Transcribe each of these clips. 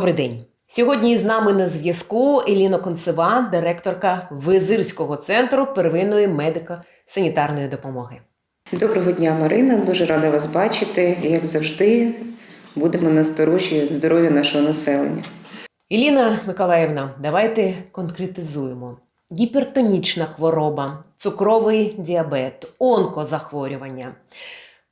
Добрий день. Сьогодні з нами на зв'язку Еліна Концева, директорка Визирського центру первинної медико-санітарної допомоги. Доброго дня, Марина. Дуже рада вас бачити. Як завжди, будемо насторожі здоров'я нашого населення. Еліна Миколаївна, давайте конкретизуємо. Гіпертонічна хвороба, цукровий діабет, онкозахворювання,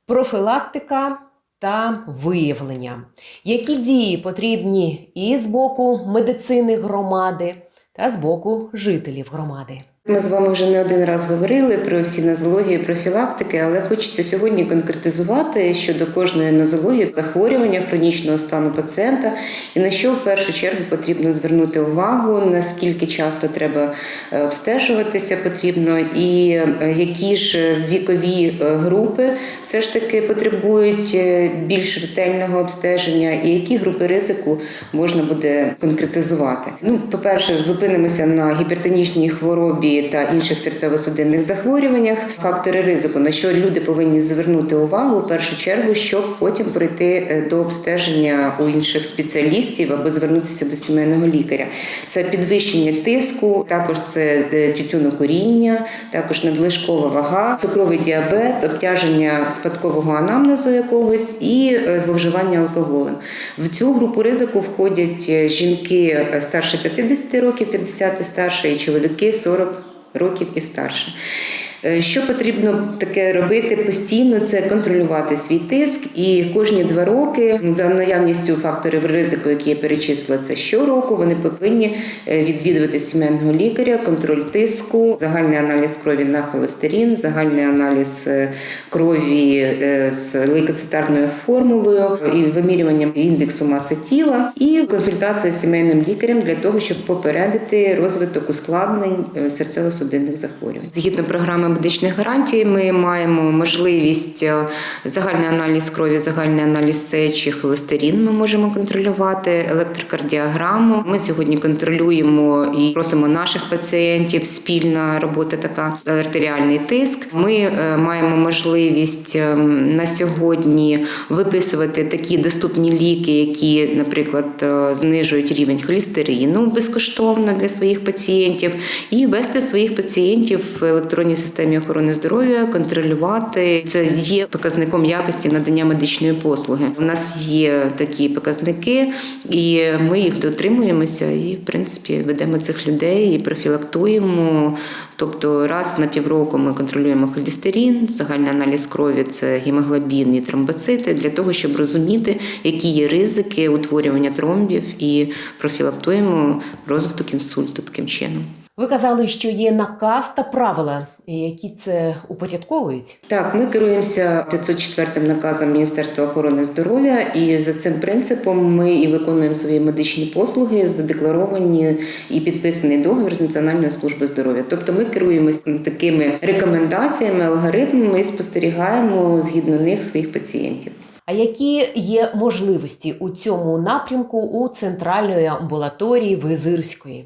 профілактика та виявлення. Які дії потрібні і з боку медицини громади та з боку жителів громади? Ми з вами вже не один раз говорили про всі нозології, профілактики, але хочеться сьогодні конкретизувати щодо кожної нозології захворювання хронічного стану пацієнта і на що в першу чергу потрібно звернути увагу, наскільки часто треба е, обстежуватися потрібно, і е, які ж вікові е, групи все ж таки потребують більш ретельного обстеження, і які групи ризику можна буде конкретизувати. Ну, по-перше, зупинимося на гіпертонічній хворобі та інших серцево-судинних захворюваннях, фактори ризику, на що люди повинні звернути увагу в першу чергу, щоб потім пройти е, до обстеження у інших спеціалістів або звернутися до сімейного лікаря. Це підвищення тиску, також це е, тютюнокуріння, також надлишкова вага, цукровий діабет, обтяження спадкового анамнезу якогось і е, зловживання алкоголем. В цю групу ризику входять жінки старше 50 років, 50 і старше, і чоловіки 40 років і старше. Е, Що потрібно таке робити постійно, це контролювати свій тиск, і кожні два роки за наявністю факторів ризику, які я перечислила, це щороку вони повинні е, відвідувати сімейного лікаря, контроль тиску, загальний аналіз крові на холестерин, загальний аналіз е, крові з лейкоцитарною формулою і вимірюванням індексу маси тіла, і консультація з сімейним лікарем для того, щоб попередити розвиток ускладнень серцево-судинних захворювань. Згідно програми медичних гарантій, ми маємо можливість е, загальний аналіз крові, загальний аналіз сечі, холестерин. Ми можемо контролювати електрокардіограму. Ми сьогодні контролюємо і просимо наших пацієнтів. Спільна робота така артеріальний тиск. Ми е, маємо можливість е, на сьогодні виписувати такі доступні ліки, які, наприклад, знижують рівень холестерину безкоштовно для своїх пацієнтів, і вести своїх пацієнтів в електронній системі охорони здоров'я, контролювати це є показником якості надання медичної послуги. У нас є такі показники, і ми їх дотримуємося, і в принципі ведемо цих людей і профілактуємо. Тобто раз на півроку ми контролюємо холестерин, загальний аналіз крові це гемоглобін і тромбоцити для того, щоб розуміти, які є ризики утворювання тромбів, і профілактуємо розвиток інсульту таким чином. Ви казали, що є наказ та правила, які це упорядковують. Так, ми керуємося 504 наказом Міністерства охорони здоров'я, і за цим принципом ми і виконуємо свої медичні послуги, задекларовані і підписаний договір з Національною службою здоров'я. Тобто ми керуємося такими рекомендаціями, алгоритмами і спостерігаємо згідно них своїх пацієнтів. А які є можливості у цьому напрямку у центральної амбулаторії Визирської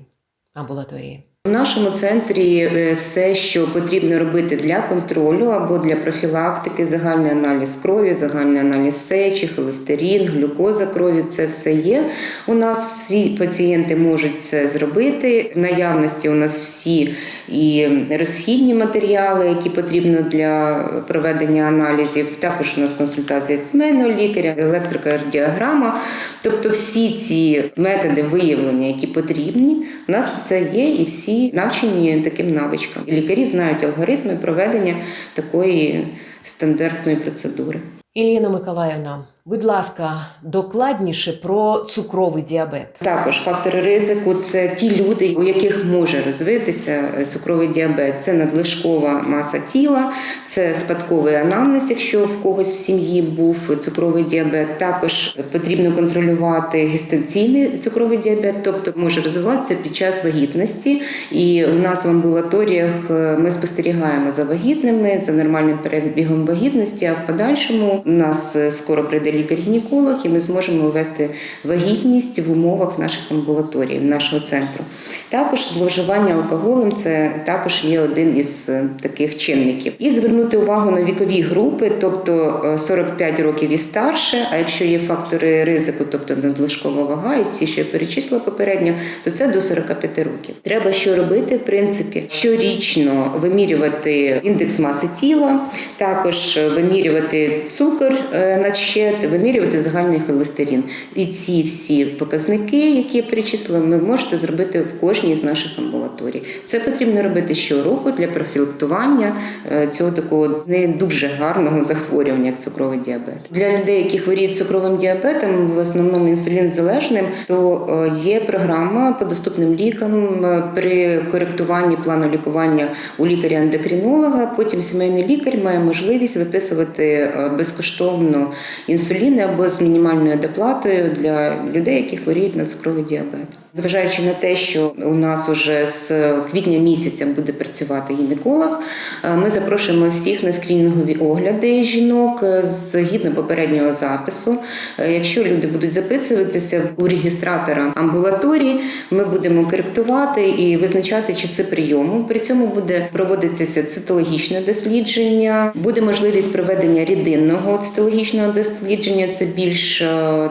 амбулаторії? В нашому центрі е, все, що потрібно робити для контролю або для профілактики, загальний аналіз крові, загальний аналіз сечі, холестерин, глюкоза крові це все є. У нас всі пацієнти можуть це зробити. В наявності у нас всі і розхідні матеріали, які потрібно для проведення аналізів. Також у нас консультація сімейного лікаря, електрокардіограма. Тобто всі ці методи виявлення, які потрібні, у нас це є і всі навчені таким навичкам. І лікарі знають алгоритми проведення такої стандартної процедури. Іліна Миколаївна, будь ласка, докладніше про цукровий діабет. Також фактори ризику це ті люди, у яких може розвитися цукровий діабет. Це надлишкова маса тіла, це спадковий анамнез, якщо в когось в сім'ї був цукровий діабет. Також потрібно контролювати гестаційний цукровий діабет, тобто може розвиватися під час вагітності. І у нас в амбулаторіях е, ми спостерігаємо за вагітними, за нормальним перебігом вагітності, а в подальшому нас е, скоро прийде лікар-гінеколог, і ми зможемо ввести вагітність в умовах наших амбулаторій, нашого центру. Також зловживання алкоголем це також є один із е, таких чинників. І звернути увагу на вікові групи, тобто е, 45 років і старше. А якщо є фактори ризику, тобто надлишкова вага, і ці, що я перечислила попередньо, то це до 45 років. Треба що робити, в принципі, щорічно вимірювати індекс маси тіла, також е, вимірювати цукор е, надщет, вимірювати загальний холестерин. І ці всі показники, які я перечислила, ви можете зробити в кожній з наших амбулаторій. Це потрібно робити щороку для профілактування е, цього такого не дуже гарного захворювання, як цукровий діабет. Для людей, які хворіють цукровим діабетом, в основному інсулінзалежним, то е, є програма по доступним лікам при коректуванні плану лікування у лікаря-ендокринолога. Потім сімейний лікар має можливість виписувати е, безкоштовно інсуліни або з мінімальною доплатою для людей, які хворіють на цукровий діабет. Зважаючи на те, що у нас уже з квітня місяця буде працювати гінеколог, е, ми запрошуємо всіх на скринінгові огляди жінок е, згідно попереднього запису. Е, Якщо люди будуть записуватися у регістратора амбулаторії, ми будемо коректувати і визначати часи прийому. При цьому буде проводитися цитологічне дослідження, буде можливість проведення рідинного цитологічного дослідження. Це більш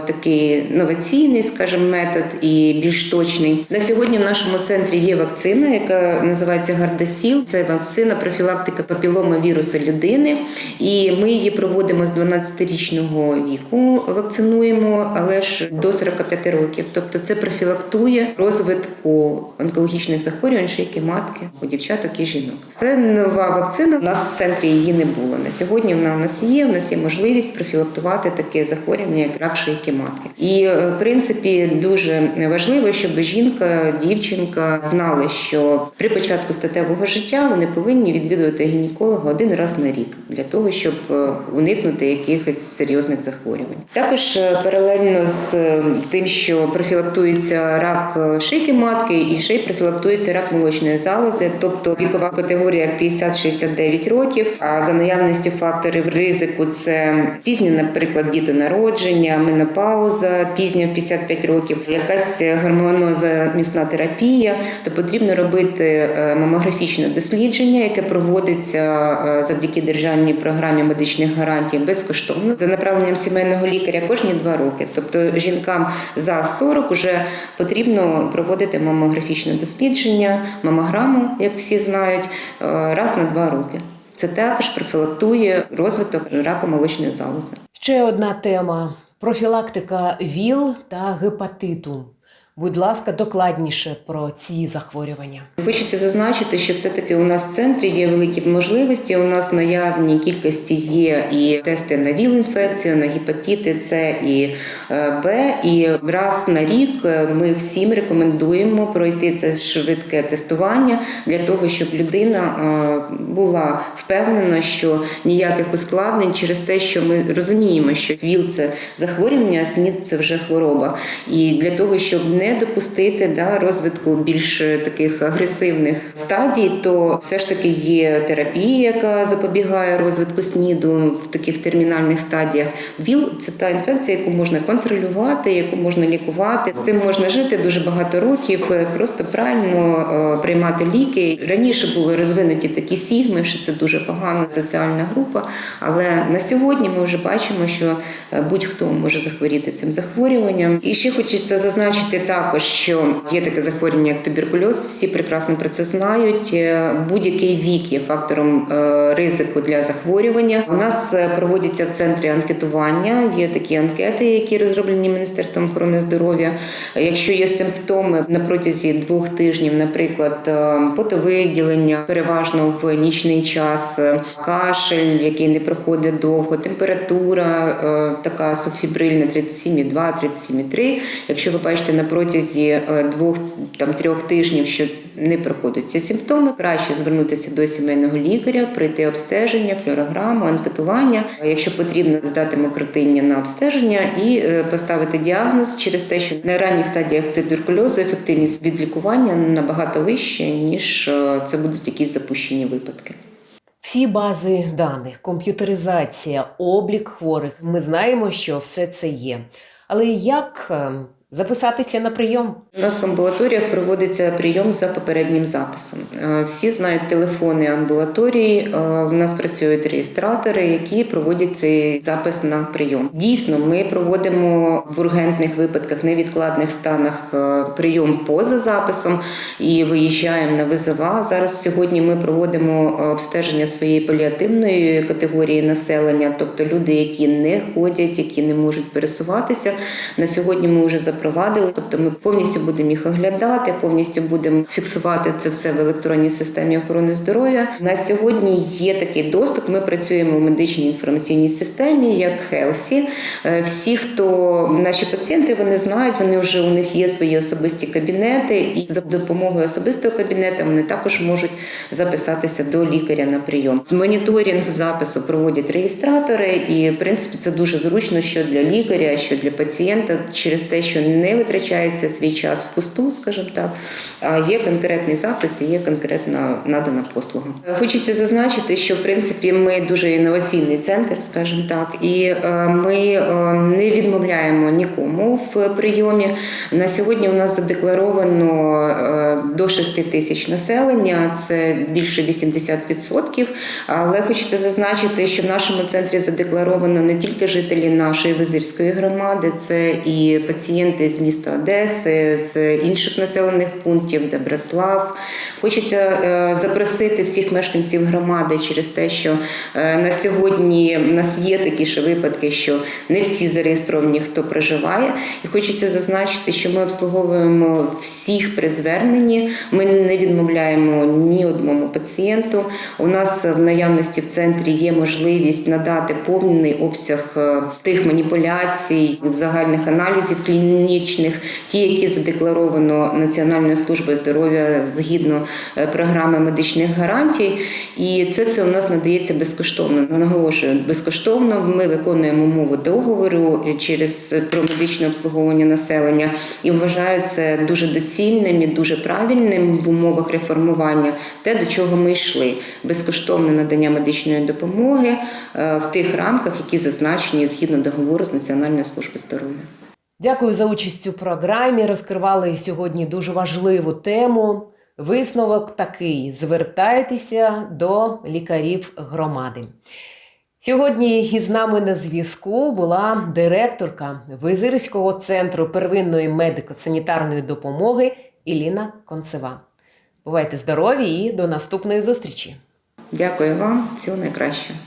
такий новаційний, скажімо, метод і більш точний. На сьогодні в нашому центрі є вакцина, яка називається Гардасіл. Це вакцина профілактика папілома вірусу людини. І ми її проводимо з 12-річного віку, вакцинуємо, але ж до 45 років. Тобто це профілактує розвитку онкологічних захворювань шийки матки у дівчаток і жінок. Це нова вакцина. У нас в центрі її не було. На сьогодні вона в нас є. У нас є можливість профілактувати таке захворювання, як рак шийки матки. І е, в принципі дуже важливо, щоб жінка, дівчинка знали, що при початку статевого життя вони повинні відвідувати гінеколога один раз на рік для того, щоб е, уникнути якихось серйозних захворювань. Також е, паралельно з е, тим, що профілактується рак шийки матки, і ще й профілактується рак молочної залози, тобто вікова категорія 50-69 років. А за наявністю факторів ризику це пізнє, наприклад, дітонародження, менопауза, пізня в 55 років, якась гормонозамісна терапія, то потрібно робити е, мамографічне дослідження, яке проводиться е, завдяки державній програмі медичних гарантій безкоштовно за направленням сімейного лікаря кожні два роки. Тобто жінкам за 40 вже потрібно проводити мамографічне дослідження, мамограму, як всі знають, е, раз на два роки. Це також профілактує розвиток раку молочної залози. Ще одна тема профілактика ВІЛ та гепатиту. Будь ласка, докладніше про ці захворювання. Хочеться зазначити, що все-таки у нас в центрі є великі можливості. У нас в наявній кількості є і тести на ВІЛ-інфекцію, на гепатити С і е, Б. І раз на рік е, ми всім рекомендуємо пройти це швидке тестування для того, щоб людина е, була впевнена, що ніяких ускладнень через те, що ми розуміємо, що ВІЛ це захворювання, а СНІД це вже хвороба. І для того, щоб не допустити да, розвитку більш е, таких агресивних стадій, то все ж таки є терапія, яка запобігає розвитку СНІДу в таких термінальних стадіях. ВІЛ це та інфекція, яку можна контролювати, яку можна лікувати. З цим можна жити дуже багато років, е, просто правильно е, приймати ліки. Раніше були розвинуті такі сігми, що це дуже погана соціальна група. Але на сьогодні ми вже бачимо, що будь-хто може захворіти цим захворюванням. І ще хочеться зазначити також, що є таке захворювання, як туберкульоз. Всі прекрасно про це знають. Е, Будь-який вік є фактором е, ризику для захворювання. У нас е, проводяться в центрі анкетування. Є такі анкети, які розроблені Міністерством охорони здоров'я. Якщо є симптоми на протязі двох тижнів, наприклад, потовиділення, переважно в нічний час, кашель, який не проходить довго, температура така субфібрильна 37,2, 37,3. Якщо ви бачите на протязі е, двох там трьох тижнів, що не проходять ці симптоми, краще звернутися до сімейного лікаря, пройти обстеження, флюорограму, анкетування. Якщо потрібно здати мокротиння на обстеження і е, поставити діагноз через те, що на ранніх стадіях туберкульозу ефективність від лікування набагато вища, ніж е, це будуть якісь запущені випадки. Всі бази даних, комп'ютеризація, облік хворих. Ми знаємо, що все це є. Але як е, записатися на прийом? У нас в амбулаторіях проводиться прийом за попереднім записом. Е, Всі знають телефони амбулаторії. е, У нас працюють реєстратори, які проводять цей запис на прийом. Дійсно, ми проводимо в ургентних випадках, невідкладних станах е, прийом поза записом і виїжджаємо на визова. Зараз сьогодні ми проводимо обстеження своєї паліативної категорії населення, тобто люди, які не ходять, які не можуть пересуватися. На сьогодні ми вже запровадили, тобто ми повністю будемо їх оглядати, повністю будемо фіксувати це все в електронній системі охорони здоров'я. На сьогодні є такий доступ. Ми працюємо в медичній інформаційній системі, як Хелсі. Е, Всі, хто наші пацієнти, вони знають, вони вже у них є свої особисті кабінети, і за допомогою особистого кабінету вони також можуть записатися до лікаря на прийом. Моніторинг запису проводять реєстратори, і в принципі це дуже зручно, що для лікаря, що для пацієнта, через те, що не витрачається свій час впусту, скажімо так. А є конкретний запис і є конкретна надана послуга. Хочеться зазначити, що в принципі ми дуже інноваційний центр, скажімо так, і е, ми е, не відмовляємо нікому в прийомі. На сьогодні у нас задекларовано е, до 6 тисяч населення, це більше 80%. Але хочеться зазначити, що в нашому центрі задекларовано не тільки жителі нашої визирської громади, це і пацієнти з міста Одеси, з інших населених пунктів, Деброслав. Хочеться е, запросити всіх мешканців громади через те, що е, на сьогодні в нас є такі ж випадки, що не всі зареєстровані, хто проживає. І хочеться зазначити, що ми обслуговуємо всіх при зверненні. Ми не відмовляємо ні одному пацієнту. У нас в наявності в центрі є можливість надати повний обсяг е, тих маніпуляцій, загальних аналізів клінічних, ті, які задекларовано Національною службою здоров'я згідно е, програми медичних гарантій. І це все у нас надається безкоштовно. Наголошую, безкоштовно. Ми виконуємо умови договору через про медичне обслуговування населення і вважаю це дуже доцільним і дуже правильним в умовах реформування. Те, до чого ми йшли, безкоштовне надання медичної допомоги е, в тих рамках, які зазначені згідно договору з Національною службою здоров'я. Дякую за участь у програмі. Розкривали сьогодні дуже важливу тему. Висновок такий: звертайтеся до лікарів громади. Сьогодні із нами на зв'язку була директорка Визирського центру первинної медико-санітарної допомоги Іліна Концева. Бувайте здорові і до наступної зустрічі! Дякую вам, всього найкращого.